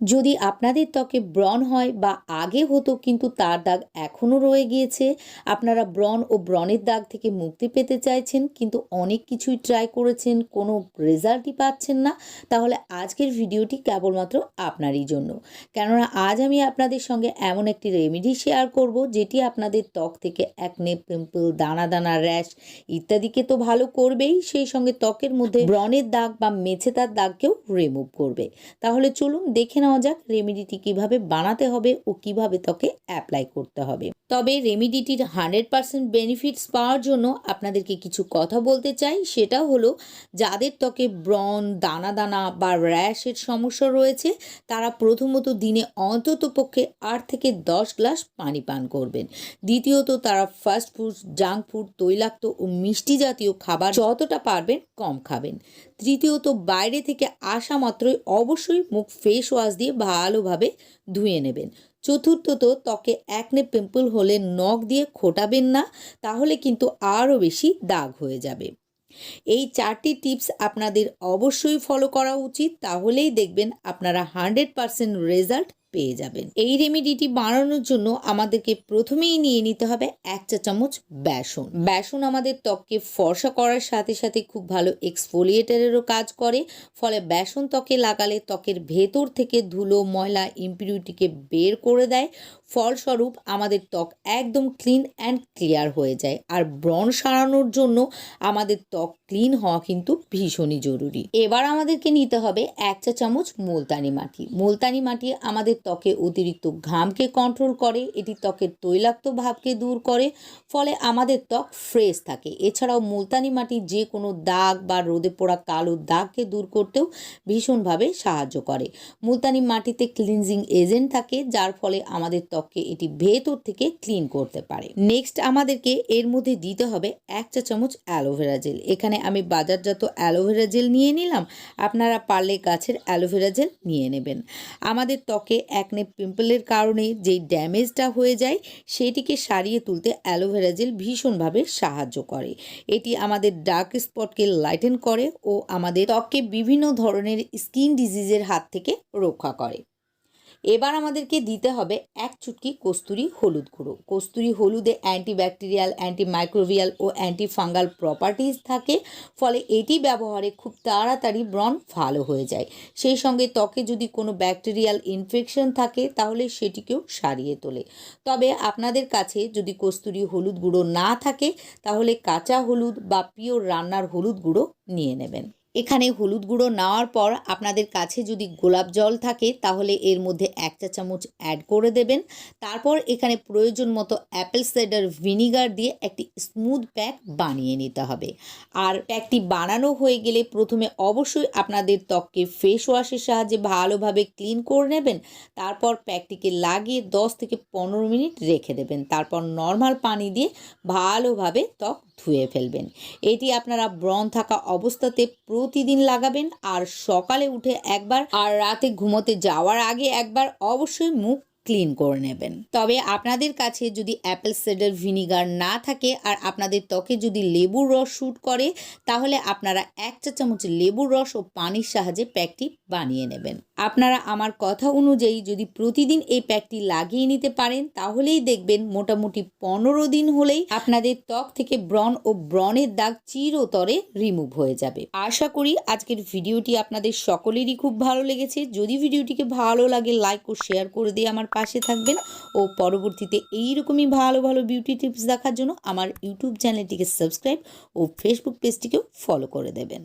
যদি আপনাদের ত্বকে ব্রণ হয় বা আগে হতো কিন্তু তার দাগ এখনও রয়ে গিয়েছে আপনারা ব্রণ ও ব্রণের দাগ থেকে মুক্তি পেতে চাইছেন কিন্তু অনেক কিছুই ট্রাই করেছেন কোনো রেজাল্টই পাচ্ছেন না তাহলে আজকের ভিডিওটি কেবলমাত্র আপনারই জন্য। কেননা আজ আমি আপনাদের সঙ্গে এমন একটি রেমেডি শেয়ার করব যেটি আপনাদের ত্বক থেকে একনে পিম্পল দানা দানা র্যাশ ইত্যাদিকে তো ভালো করবেই সেই সঙ্গে ত্বকের মধ্যে ব্রণের দাগ বা মেছেতার দাগকেও রিমুভ করবে। তাহলে চলুন দেখে নেওয়া যাক। রেমেডিটি কীভাবে বানাতে হবে ও কীভাবে ত্বকে অ্যাপ্লাই করতে হবে। তবে রেমেডিটির হান্ড্রেড পার্সেন্ট বেনিফিটস পাওয়ার জন্য আপনাদেরকে কিছু কথা বলতে চাই। সেটা হলো, যাদের ত্বকে ব্রন দানা দানা বা র্যাশের সমস্যা রয়েছে, তারা প্রথমত দিনে অন্তত পক্ষে আট থেকে দশ গ্লাস পানি পান করবেন। দ্বিতীয়ত, তারা ফাস্ট ফুড জাঙ্ক ফুড তৈলাক্ত ও মিষ্টি জাতীয় খাবার যতটা পারবেন কম খাবেন। তৃতীয়ত, বাইরে থেকে আসা মাত্রই অবশ্যই মুখ ফেস ওয়াশ দিয়ে ভালোভাবে ধুয়ে নেবেন। চতুর্থত ত্বকে একনে পিম্পল হলে নখ দিয়ে খোটাবেন না, তাহলে কিন্তু আরও বেশি দাগ হয়ে যাবে। এই চারটি টিপস আপনাদের অবশ্যই ফলো করা উচিত, তাহলেই দেখবেন আপনারা হান্ড্রেড পারসেন্ট রেজাল্ট পেয়ে যাবেন। এই রেমেডিটি বানানোর জন্য আমাদেরকে প্রথমেই নিয়ে নিতে হবে এক চা চামচ বেসন। বেসন আমাদের ত্বককে ফর্সা করার সাথে সাথে খুব ভালো এক্সফোলিয়েটারেরও কাজ করে। ফলে বেসন ত্বকে লাগালে ত্বকের ভেতর থেকে ধুলো, ময়লা ইম্পিউরিটিকে বের করে দেয়। ফলস্বরূপ আমাদের ত্বক একদম ক্লিন অ্যান্ড ক্লিয়ার হয়ে যায়। আর ব্রণ সারানোর জন্য আমাদের ত্বক ক্লিন হওয়া কিন্তু ভীষণই জরুরি। এবার আমাদেরকে নিতে হবে এক চা চামচ মুলতানি মাটি। মুলতানি মাটি আমাদের ত্বকে অতিরিক্ত ঘামকে কন্ট্রোল করে, এটি ত্বকের তৈলাক্ত ভাবকে দূর করে, ফলে আমাদের ত্বক ফ্রেশ থাকে। এছাড়াও মুলতানি মাটি যে কোনো দাগ বা রোদে পোড়া কালো দাগকে দূর করতেও ভীষণভাবে সাহায্য করে। মুলতানি মাটিতে ক্লিনজিং এজেন্ট থাকে, যার ফলে আমাদের ত্বককে এটি ভেতর থেকে ক্লিন করতে পারে। নেক্সট আমাদেরকে এর মধ্যে দিতে হবে এক চা চামচ অ্যালোভেরা জেল এখানে আমি বাজারজাত অ্যালোভেরা জেল নিয়ে নিলাম। আপনারা পারলে গাছের অ্যালোভেরা জেল নিয়ে নেবেন। আমাদের ত্বকে একনে পিম্পলের কারণে যেই ড্যামেজটা হয়ে যায়, সেটিকে সারিয়ে তুলতে অ্যালোভেরা জেল ভীষণভাবে সাহায্য করে। এটি আমাদের ডার্ক স্পটকে লাইটেন করে ও আমাদের ত্বককে বিভিন্ন ধরনের স্কিন ডিজিজের হাত থেকে রক্ষা করে। এবার আমাদেরকে দিতে হবে এক চুটকি কস্তুরি হলুদ গুঁড়ো। কস্তুরি হলুদে অ্যান্টিব্যাকটেরিয়াল অ্যান্টিমাইক্রোভিয়াল ও অ্যান্টিফাঙ্গাল প্রপার্টিজ থাকে, ফলে এটি ব্যবহারে খুব তাড়াতাড়ি ব্রণ ভালো হয়ে যায়। সেই সঙ্গে ত্বকে যদি কোনো ব্যাকটেরিয়াল ইনফেকশন থাকে, তাহলে সেটিকেও সারিয়ে তোলে। তবে আপনাদের কাছে যদি কস্তুরি হলুদ গুঁড়ো না থাকে, তাহলে কাঁচা হলুদ বা পিওর রান্নার হলুদ গুঁড়ো নিয়ে নেবেন। এখানে হলুদ গুঁড়ো নেওয়ার পর আপনাদের কাছে যদি গোলাপ জল থাকে, তাহলে এর মধ্যে এক চা চামচ অ্যাড করে দেবেন। তারপর এখানে প্রয়োজন মতো অ্যাপেল সাইডার ভিনিগার দিয়ে একটি স্মুথ প্যাক বানিয়ে নিতে হবে। আর প্যাকটি বানানো হয়ে গেলে প্রথমে অবশ্যই আপনাদের ত্বককে ফেস ওয়াশের সাহায্যে ভালোভাবে ক্লিন করে নেবেন। তারপর প্যাকটিকে লাগিয়ে দশ থেকে পনেরো মিনিট রেখে দেবেন। তারপর নর্মাল পানি দিয়ে ভালোভাবে ত্বক ধুয়ে ফেলবেন। এটি আপনারা ব্রণ থাকা অবস্থাতে প্রতিদিন লাগাবেন আর সকালে উঠে একবার আর রাতে ঘুমোতে যাওয়ার আগে একবার অবশ্যই মুখ ক্লিন করে নেবেন। তবে আপনাদের কাছে যদি অ্যাপেল সাইডার ভিনিগার না থাকে আর আপনাদের ত্বকে যদি লেবুর রস শ্যুট করে, তাহলে আপনারা এক চা চামচ লেবুর রস ও পানির সাহায্যে প্যাকটি বানিয়ে নেবেন। আপনারা আমার কথা অনুযায়ী যদি প্রতিদিন এই প্যাকটি লাগিয়ে নিতে পারেন, তাহলেই দেখবেন মোটামুটি পনেরো দিন হলেই আপনাদের ত্বক থেকে ব্রণ ও ব্রণের দাগ চিরতরে রিমুভ হয়ে যাবে। আশা করি আজকের ভিডিওটি আপনাদের সকলেরই খুব ভালো লেগেছে। যদি ভিডিওটিকে ভালো লাগে, লাইক ও শেয়ার করে দিয়ে আমার পাশে থাকবেন। ও পরবর্তীতে এইরকমই ভালো ভালো বিউটি টিপস দেখার জন্য আমার ইউটিউব চ্যানেলটিকে সাবস্ক্রাইব ও ফেসবুক পেজটিকেও ফলো করে দেবেন।